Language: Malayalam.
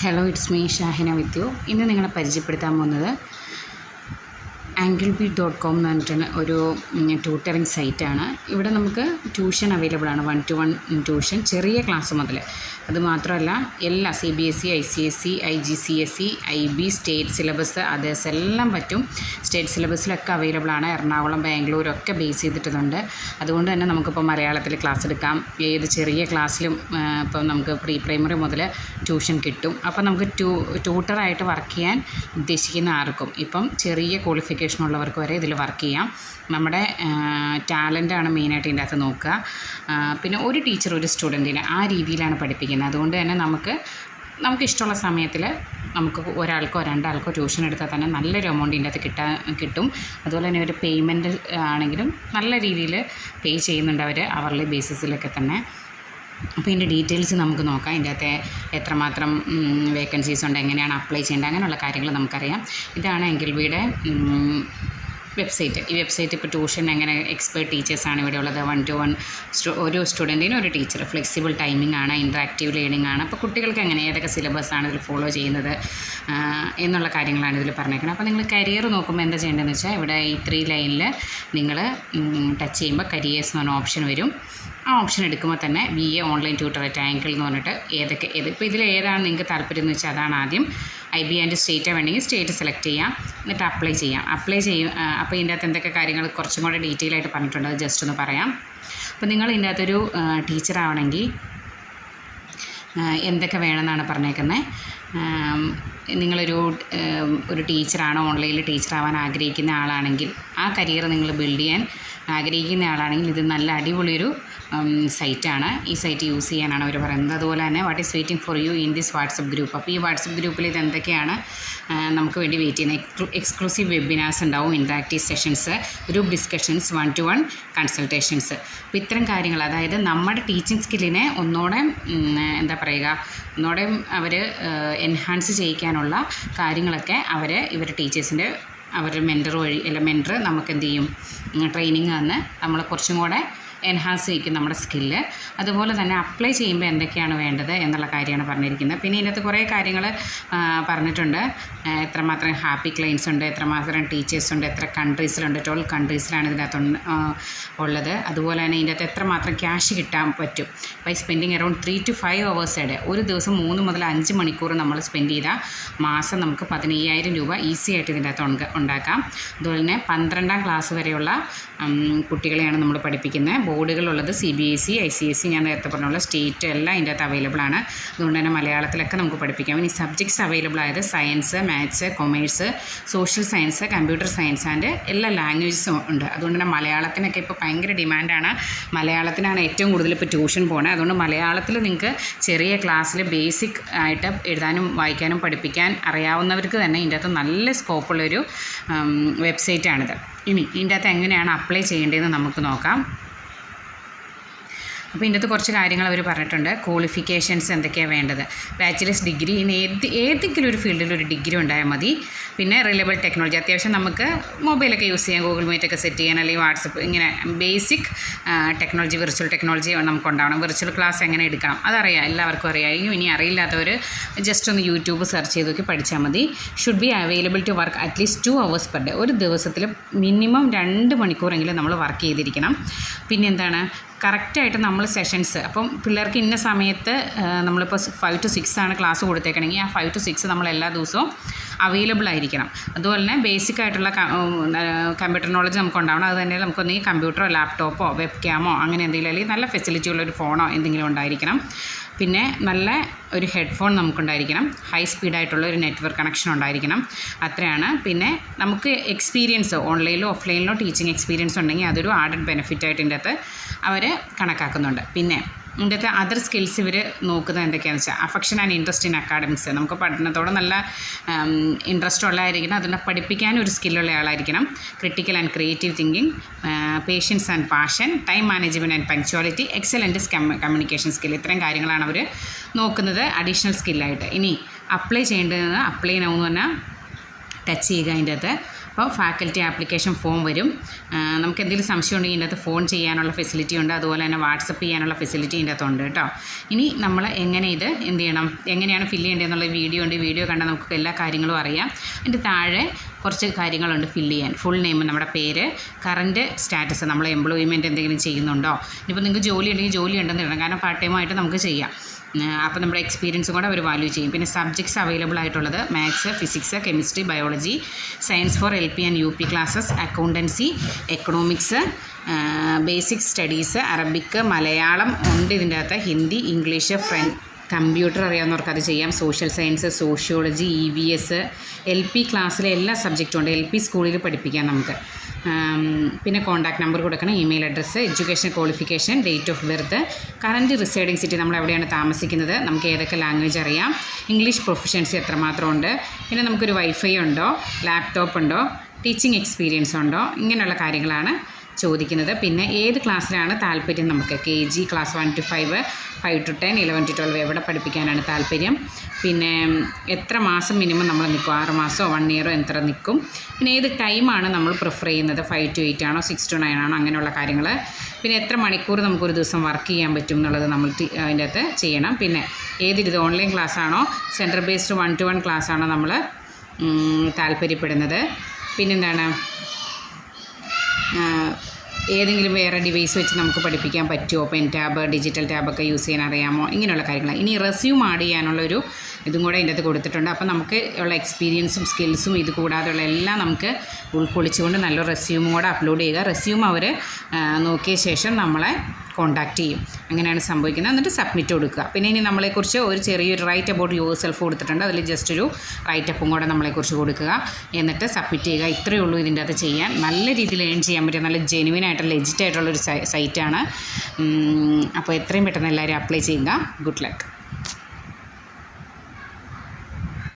Hello it's me Shahina with ഇന്ന് നിങ്ങളെ പരിചയപ്പെടുത്താൻ പോകുന്നത് ആംഗിൾ ബി ഡോട്ട് കോം എന്ന് പറഞ്ഞിട്ടുള്ള ഒരു ട്യൂട്ടറിങ് സൈറ്റാണ് ഇവിടെ നമുക്ക് ട്യൂഷൻ അവൈലബിൾ ആണ്. വൺ ടു വൺ ട്യൂഷൻ ചെറിയ ക്ലാസ് മുതൽ. അത് മാത്രമല്ല എല്ലാ C B S E I C S C I G C S C I B state syllabus others എല്ലാം പറ്റും. സ്റ്റേറ്റ് സിലബസിലൊക്കെ അവൈലബിൾ ആണ്. എറണാകുളം ബാംഗ്ലൂർ ഒക്കെ ബേസ് ചെയ്തിട്ടുണ്ട്. അതുകൊണ്ട് തന്നെ നമുക്കിപ്പോൾ മലയാളത്തിൽ ക്ലാസ് എടുക്കാം. ഏത് ചെറിയ ക്ലാസ്സിലും ഇപ്പം നമുക്ക് പ്രീ പ്രൈമറി മുതൽ ട്യൂഷൻ കിട്ടും. അപ്പോൾ നമുക്ക് ട്യൂ ട്യൂട്ടറായിട്ട് വർക്ക് ചെയ്യാൻ ഉദ്ദേശിക്കുന്ന ആർക്കും ഇപ്പം ചെറിയ ക്വാളിഫിക്കേഷൻ ഉള്ളവർക്ക് വരെ ഇതിൽ വർക്ക് ചെയ്യാം. നമ്മുടെ ടാലന്റാണ് മെയിനായിട്ട് ഇതിന്റെ അകത്ത് നോക്കുക. പിന്നെ ഒരു ടീച്ചർ ഒരു സ്റ്റുഡന്റിനെ ആ രീതിയിലാണ് പഠിപ്പിക്കുന്നത്. അതുകൊണ്ട് തന്നെ നമുക്ക് നമുക്കിഷ്ടമുള്ള സമയത്തിൽ നമുക്ക് ഒരാൾക്കോ രണ്ടാൾക്കോ ട്യൂഷൻ എടുത്താൽ തന്നെ നല്ലൊരു എമൗണ്ട് ഇതിന്റെ അകത്ത് കിട്ടാൻ കിട്ടും. അതുപോലെ തന്നെ ഒരു പേയ്മെന്റ് ആണെങ്കിലും നല്ല രീതിയിൽ പേ ചെയ്യുന്നുണ്ട് അവർ അവർലി ബേസിസിലൊക്കെ തന്നെ. അപ്പോൾ ഇതിന്റെ ഡീറ്റെയിൽസ് നമുക്ക് നോക്കാം. ഇതിന്റെ അകത്തെ എത്രമാത്രം വേക്കൻസീസ് ഉണ്ട് എങ്ങനെയാണ് അപ്ലൈ ചെയ്യേണ്ടത് അങ്ങനെയുള്ള കാര്യങ്ങൾ നമുക്കറിയാം. ഇതാണ് എങ്കിൽ വീടെ വെബ്സൈറ്റ്. ഈ വെബ്സൈറ്റ് ഇപ്പോൾ ട്യൂഷൻ എങ്ങനെ എക്സ്പേർട്ട് ടീച്ചേഴ്സാണ് ഇവിടെ ഉള്ളത്. വൺ ടു വൺ ഒരു സ്റ്റുഡന്റിന് ഒരു ടീച്ചർ. ഫ്ലെക്സിബിൾ ടൈമിംഗ് ആണ് ഇൻട്രാക്റ്റീവ് ലേണിംഗ് ആണ്. അപ്പോൾ കുട്ടികൾക്ക് എങ്ങനെ ഏതൊക്കെ സിലബസ് ആണ് ഇതിൽ ഫോളോ ചെയ്യുന്നത് എന്നുള്ള കാര്യങ്ങളാണ് ഇതിൽ പറഞ്ഞേക്കുന്നത് അപ്പോൾ നിങ്ങൾ കരിയർ നോക്കുമ്പോൾ എന്താ ചെയ്യേണ്ടതെന്ന് വെച്ചാൽ ഇവിടെ ഈ ത്രീ ലൈനിൽ നിങ്ങൾ ടച്ച് ചെയ്യുമ്പോൾ കരിയേഴ്സ് എന്ന് പറഞ്ഞ ഓപ്ഷൻ വരും. ആ ഓപ്ഷൻ എടുക്കുമ്പോൾ തന്നെ be a online tutor at angle എന്ന് പറഞ്ഞിട്ട് ഏതൊക്കെ ഏത് ഇപ്പോൾ ഇതിൽ ഏതാണ് നിങ്ങൾക്ക് താല്പര്യം എന്ന് വെച്ചാൽ അതാണ് ആദ്യം ഐ ബി ആൻഡ് സ്റ്റേറ്റ് വേണമെങ്കിൽ സ്റ്റേറ്റ് സെലക്ട് ചെയ്യാം. എന്നിട്ട് അപ്ലൈ ചെയ്യാം. അപ്ലൈ ചെയ്യും അപ്പോൾ ഇതിന്റെ അകത്ത് എന്തൊക്കെ കാര്യങ്ങൾ കുറച്ചും കൂടെ ഡീറ്റെയിൽ ആയിട്ട് പറഞ്ഞിട്ടുണ്ട്. അത് ജസ്റ്റ് ഒന്ന് പറയാം. അപ്പോൾ നിങ്ങൾ ഇതിന്റെ അകത്തൊരു ആ, എന്തൊക്കെ വേണമെന്നാണ് പറഞ്ഞേക്കുന്നത് നിങ്ങളൊരു ഒരു ടീച്ചറാണ് ഓൺലൈനിൽ ടീച്ചറാവാൻ ആഗ്രഹിക്കുന്ന ആളാണെങ്കിൽ ആ കരിയർ നിങ്ങൾ ബിൽഡ് ചെയ്യാൻ ആഗ്രഹിക്കുന്ന ആളാണെങ്കിൽ ഇത് നല്ല അടിപൊളിയൊരു സൈറ്റാണ്. ഈ സൈറ്റ് യൂസ് ചെയ്യാനാണ് അവർ പറയുന്നത്. അതുപോലെ തന്നെ what is waiting for you in this WhatsApp group അപ്പോൾ ഈ വാട്സപ്പ് ഗ്രൂപ്പിൽ ഇത് എന്തൊക്കെയാണ് നമുക്ക് വേണ്ടി വെയിറ്റ് ചെയ്യുന്നത്? എക്സ്ക്ലൂസീവ് വെബിനാർസ് ഉണ്ടാവും interactive sessions group discussions one to one consultations അപ്പോൾ ഇത്തരം കാര്യങ്ങൾ അതായത് നമ്മുടെ ടീച്ചിങ് സ്കില്ലിനെ ഒന്നുകൂടെ എന്താ പറയുക ഒന്നുകൂടെ അവർ എൻഹാൻസ് ചെയ്യിക്കാനുള്ള കാര്യങ്ങളൊക്കെ അവർ ഇവർ ടീച്ചേഴ്സിന്റെ അവരുടെ മെന്റർ വഴി അല്ല മെന്റർ നമുക്ക് എന്ത് ചെയ്യും? ട്രെയിനിങ് തന്ന് നമ്മളെ കുറച്ചും കൂടെ എൻഹാൻസ് ചെയ്യിക്കും നമ്മുടെ സ്കില്ല് അതുപോലെ തന്നെ അപ്ലൈ ചെയ്യുമ്പോൾ എന്തൊക്കെയാണ് വേണ്ടത് എന്നുള്ള കാര്യമാണ് പറഞ്ഞിരിക്കുന്നത്. പിന്നെ ഇതിനകത്ത് കുറേ കാര്യങ്ങൾ പറഞ്ഞിട്ടുണ്ട്. എത്രമാത്രം ഹാപ്പി ക്ലയൻസ് ഉണ്ട് എത്രമാത്രം ടീച്ചേഴ്സ് ഉണ്ട് എത്ര കൺട്രീസിലുണ്ട് ട്വൽവ് കൺട്രീസിലാണ് ഇതിനകത്ത് ഉള്ളത്. അതുപോലെ തന്നെ ഇതിന്റെ അകത്ത് എത്രമാത്രം ക്യാഷ് കിട്ടാൻ പറ്റും. By spending around three to five hours ഇടെ ഒരു ദിവസം മൂന്ന് മുതൽ അഞ്ച് മണിക്കൂർ നമ്മൾ സ്പെൻഡ് ചെയ്താൽ മാസം നമുക്ക് പതിനയ്യായിരം രൂപ ഈസി ആയിട്ട് ഇതിന്റെ അകത്ത് ഉണ്ട- ഉണ്ടാക്കാം. അതുപോലെ തന്നെ പന്ത്രണ്ടാം ക്ലാസ് വരെയുള്ള കുട്ടികളെയാണ് നമ്മൾ പഠിപ്പിക്കുന്നത്. ബോർഡുകളുള്ളത് C B S C I C S C ഞാൻ നേരത്തെ പറഞ്ഞുള്ള സ്റ്റേറ്റ് എല്ലാം അതിന്റെ അകത്ത് അവൈലബിൾ ആണ്. അതുകൊണ്ട് തന്നെ മലയാളത്തിലൊക്കെ നമുക്ക് പഠിപ്പിക്കാം. ഇനി സബ്ജക്ട്സ് അവൈലബിൾ ആയത് science maths commerce social science computer science and എല്ലാ ലാംഗ്വേജസും ഉണ്ട്. അതുകൊണ്ട് തന്നെ മലയാളത്തിനൊക്കെ ഇപ്പോൾ ഭയങ്കര ഡിമാൻഡാണ് മലയാളത്തിനാണ് ഏറ്റവും കൂടുതൽ ഇപ്പോൾ ട്യൂഷൻ പോണത് അതുകൊണ്ട് മലയാളത്തിൽ നിങ്ങൾക്ക് ചെറിയ ക്ലാസ്സിൽ ബേസിക് ആയിട്ട് എഴുതാനും വായിക്കാനും പഠിപ്പിക്കാൻ അറിയാവുന്നവർക്ക് തന്നെ ഇതിന്റെ അകത്ത് നല്ല സ്കോപ്പുള്ളൊരു വെബ്സൈറ്റാണിത് ഇനി ഇതിന്റെ അകത്ത് എങ്ങനെയാണ് അപ്ലൈ ചെയ്യേണ്ടതെന്ന് നമുക്ക് നോക്കാം. അപ്പോൾ ഇതിന്റെ കുറച്ച് കാര്യങ്ങൾ അവർ പറഞ്ഞിട്ടുണ്ട്. ക്വാളിഫിക്കേഷൻസ് എന്തൊക്കെയാണ് വേണ്ടത്? ബാച്ചിലേഴ്സ് ഡിഗ്രി ഇനി ഏത് ഏതെങ്കിലും ഒരു ഫീൽഡിൽ ഒരു ഡിഗ്രി ഉണ്ടായാൽ മതി. പിന്നെ റിലയബിൾ ടെക്നോളജി അത്യാവശ്യം നമുക്ക് മൊബൈലൊക്കെ യൂസ് ചെയ്യാം. ഗൂഗിൾ മീറ്റൊക്കെ സെറ്റ് ചെയ്യാൻ അല്ലെങ്കിൽ വാട്സപ്പ് ഇങ്ങനെ ബേസിക് ടെക്നോളജി വിർച്വൽ ടെക്നോളജി നമുക്ക് ഉണ്ടാവണം. വിർച്വൽ ക്ലാസ് എങ്ങനെ എടുക്കണം? അതറിയാം. എല്ലാവർക്കും അറിയാമായിരിക്കും ഇനി അറിയില്ലാത്തവർ ജസ്റ്റ് ഒന്ന് യൂട്യൂബ് സെർച്ച് ചെയ്ത് നോക്കി പഠിച്ചാൽ മതി. Should be available to work at least two hours per day ഒരു ദിവസത്തിൽ മിനിമം രണ്ട് മണിക്കൂറെങ്കിലും നമ്മൾ വർക്ക് ചെയ്തിരിക്കണം. പിന്നെ എന്താണ്? കറക്റ്റായിട്ട് നമ്മൾ സെഷൻസ് അപ്പം പിള്ളേർക്ക് ഇന്ന സമയത്ത് നമ്മളിപ്പോൾ ഫൈവ് ടു സിക്സ് ആണ് ക്ലാസ് കൊടുത്തേക്കണമെങ്കിൽ ആ ഫൈവ് ടു സിക്സ് നമ്മൾ എല്ലാ ദിവസവും അവൈലബിൾ ആയിരിക്കണം. അതുപോലെ തന്നെ ബേസിക് ആയിട്ടുള്ള കമ്പ്യൂട്ടർ നോളജ് നമുക്ക് ഉണ്ടാവണം. അത് തന്നെ നമുക്കൊന്നെങ്കിൽ കമ്പ്യൂട്ടറോ ലാപ്ടോപ്പോ വെബ് ക്യാമോ അങ്ങനെ എന്തെങ്കിലും അല്ലെങ്കിൽ നല്ല ഫെസിലിറ്റി ഉള്ള ഒരു ഫോണോ എന്തെങ്കിലും ഉണ്ടായിരിക്കണം. പിന്നെ നല്ല ഒരു ഹെഡ്ഫോൺ നമുക്കുണ്ടായിരിക്കണം. ഹൈ സ്പീഡായിട്ടുള്ള ഒരു നെറ്റ്വർക്ക് കണക്ഷൻ ഉണ്ടായിരിക്കണം. അത്രയാണ്. പിന്നെ നമുക്ക് എക്സ്പീരിയൻസ് ഓൺലൈനിലോ ഓഫ്ലൈനിലോ ടീച്ചിങ് എക്സ്പീരിയൻസ് ഉണ്ടെങ്കിൽ അതൊരു ആഡഡ് ബെനിഫിറ്റ് ആയിട്ട് ഇതിന്റെ അകത്ത് അവർ കണക്കാക്കുന്നുണ്ട്. പിന്നെ അകത്ത് അതർ സ്കിൽസ് ഇവർ നോക്കുന്നത് എന്തൊക്കെയാണെന്ന് വെച്ചാൽ affection and interest in academics നമുക്ക് പഠനത്തോടെ നല്ല ഇൻട്രസ്റ്റ് ഉള്ളതായിരിക്കണം അതിനെ പഠിപ്പിക്കാൻ ഒരു സ്കില്ലുള്ള ആളായിരിക്കണം. Critical and creative thinking patience and passion time management and punctuality excellent communication skill ഇത്തരം കാര്യങ്ങളാണ് അവർ നോക്കുന്നത് അഡീഷണൽ സ്കില്ലായിട്ട് ഇനി അപ്ലൈ ചെയ്യേണ്ടത് അപ്ലൈ ചെയ്യണമെന്ന് പറഞ്ഞാൽ ടച്ച് ചെയ്യുക അതിന്റെ അകത്ത്. അപ്പോൾ ഫാക്കൽറ്റി ആപ്ലിക്കേഷൻ ഫോം വരും. നമുക്ക് എന്തെങ്കിലും സംശയം ഉണ്ടെങ്കിൽ ഇതിന്റെ അകത്ത് ഫോൺ ചെയ്യാനുള്ള ഫെസിലിറ്റി ഉണ്ട്. അതുപോലെ തന്നെ വാട്സപ്പ് ചെയ്യാനുള്ള ഫെസിലിറ്റി ഇതിന്റെ അകത്തുണ്ട് കേട്ടോ. ഇനി നമ്മൾ എങ്ങനെ ഇത് എന്ത് ചെയ്യണം? എങ്ങനെയാണ് ഫില്ല് ചെയ്യേണ്ടതെന്നുള്ള വീഡിയോ ഉണ്ട്. വീഡിയോ കണ്ടാൽ നമുക്ക് എല്ലാ കാര്യങ്ങളും അറിയാം. അതിന്റെ താഴെ കുറച്ച് കാര്യങ്ങളുണ്ട് ഫില്ല് ചെയ്യാൻ. ഫുൾ നെയിം നമ്മുടെ പേര് കറന്റ് സ്റ്റാറ്റസ് നമ്മൾ എംപ്ലോയ്മെന്റ് എന്തെങ്കിലും ചെയ്യുന്നുണ്ടോ? ഇനിയിപ്പോൾ നിങ്ങൾക്ക് ജോലി ഉണ്ടെങ്കിൽ ജോലി ഉണ്ടെന്ന് ഇടണം. കാരണം പാർട്ട് ടൈമായിട്ട് നമുക്ക് ചെയ്യാം. അപ്പോൾ നമ്മുടെ എക്സ്പീരിയൻസും കൂടെ അവർ വാല്യൂ ചെയ്യും. പിന്നെ സബ്ജക്ട്സ് അവൈലബിൾ ആയിട്ടുള്ളത് maths physics chemistry biology science for L P and U P classes accountancy economics basic studies Arabic Malayalam ഉണ്ട് ഇതിന്റെ അകത്ത്. ഹിന്ദി ഇംഗ്ലീഷ് ഫ്രഞ്ച് കമ്പ്യൂട്ടർ അറിയാവുന്നവർക്ക് അത് ചെയ്യാം. Social science sociology E V S L P ക്ലാസ്സിലെ എല്ലാ സബ്ജക്റ്റും ഉണ്ട്. എൽ പി സ്കൂളിൽ പഠിപ്പിക്കാം നമുക്ക്. പിന്നെ കോൺടാക്ട് നമ്പർ കൊടുക്കണം email address education qualification date of birth current residing city നമ്മൾ എവിടെയാണ് താമസിക്കുന്നത് നമുക്ക് ഏതൊക്കെ ലാംഗ്വേജ് അറിയാം ഇംഗ്ലീഷ് പ്രൊഫഷൻസി എത്രമാത്രം ഉണ്ട് പിന്നെ നമുക്കൊരു വൈഫൈ ഉണ്ടോ ലാപ്ടോപ്പ് ഉണ്ടോ ടീച്ചിങ് എക്സ്പീരിയൻസ് ഉണ്ടോ ഇങ്ങനെയുള്ള കാര്യങ്ങളാണ് ചോദിക്കുന്നത്. പിന്നെ ഏത് ക്ലാസ്സിലാണ് താല്പര്യം നമുക്ക്? K G class one to five five to ten eleven to twelve എവിടെ പഠിപ്പിക്കാനാണ് താല്പര്യം? പിന്നെ എത്ര മാസം മിനിമം നമ്മൾ നിൽക്കും? ആറ് മാസമോ വൺ ഇയറോ എത്ര നിൽക്കും? പിന്നെ ഏത് ടൈമാണ് നമ്മൾ പ്രിഫർ ചെയ്യുന്നത്? ഫൈവ് ടു എയ്റ്റ് ആണോ സിക്സ് ടു നയൻ ആണോ? അങ്ങനെയുള്ള കാര്യങ്ങൾ. പിന്നെ എത്ര മണിക്കൂർ നമുക്കൊരു ദിവസം വർക്ക് ചെയ്യാൻ പറ്റും എന്നുള്ളത് നമ്മൾ അതിന്റെ അകത്ത് ചെയ്യണം. പിന്നെ ഏതിരിത് ഓൺലൈൻ ക്ലാസ് ആണോ centre based one to one class ആണോ നമ്മൾ താല്പര്യപ്പെടുന്നത്? പിന്നെന്താണ്? ഏതെങ്കിലും വേറെ ഡിവൈസ് വെച്ച് നമുക്ക് പഠിപ്പിക്കാൻ പറ്റുമോ പെൻ ടാബ് ഡിജിറ്റൽ ടാബൊക്കെ യൂസ് ചെയ്യാൻ അറിയാമോ? ഇങ്ങനെയുള്ള കാര്യങ്ങൾ. ഇനി റെസ്യൂം ആഡ് ചെയ്യാനുള്ളൊരു ഇതും കൂടെ ഇതിന്റെ അത് കൊടുത്തിട്ടുണ്ട്. അപ്പോൾ നമുക്ക് ഉള്ള എക്സ്പീരിയൻസും സ്കിൽസും ഇത് കൂടാതെയുള്ള എല്ലാം നമുക്ക് ഉൾക്കൊള്ളിച്ചുകൊണ്ട് നല്ല റെസ്യൂമും കൂടെ അപ്ലോഡ് ചെയ്യുക. റെസ്യൂം അവർ നോക്കിയ ശേഷം നമ്മളെ കോൺടാക്റ്റ് ചെയ്യും. അങ്ങനെയാണ് സംഭവിക്കുന്നത്. എന്നിട്ട് സബ്മിറ്റ് കൊടുക്കുക. പിന്നെ ഇനി നമ്മളെക്കുറിച്ച് ഒരു ചെറിയൊരു റൈറ്റ് അബൌട്ട് യുവർ സെൽഫ് കൊടുത്തിട്ടുണ്ട്. അതിൽ ജസ്റ്റ് ഒരു റൈറ്റ് അപ്പും കൂടെ നമ്മളെക്കുറിച്ച് കൊടുക്കുക. എന്നിട്ട് സബ്മിറ്റ് ചെയ്യുക. ഇത്രയേ ഉള്ളൂ ഇതിന്റെ അത് ചെയ്യാൻ. നല്ല രീതിയിൽ ഏൺ ചെയ്യാൻ പറ്റിയ നല്ല ജെനുവിൻ ആയിട്ടുള്ള ലെജിറ്റ് ആയിട്ടുള്ളൊരു സൈറ്റാണ് അപ്പോൾ എത്രയും പെട്ടെന്ന് എല്ലാവരും അപ്ലൈ ചെയ്യുക. Good luck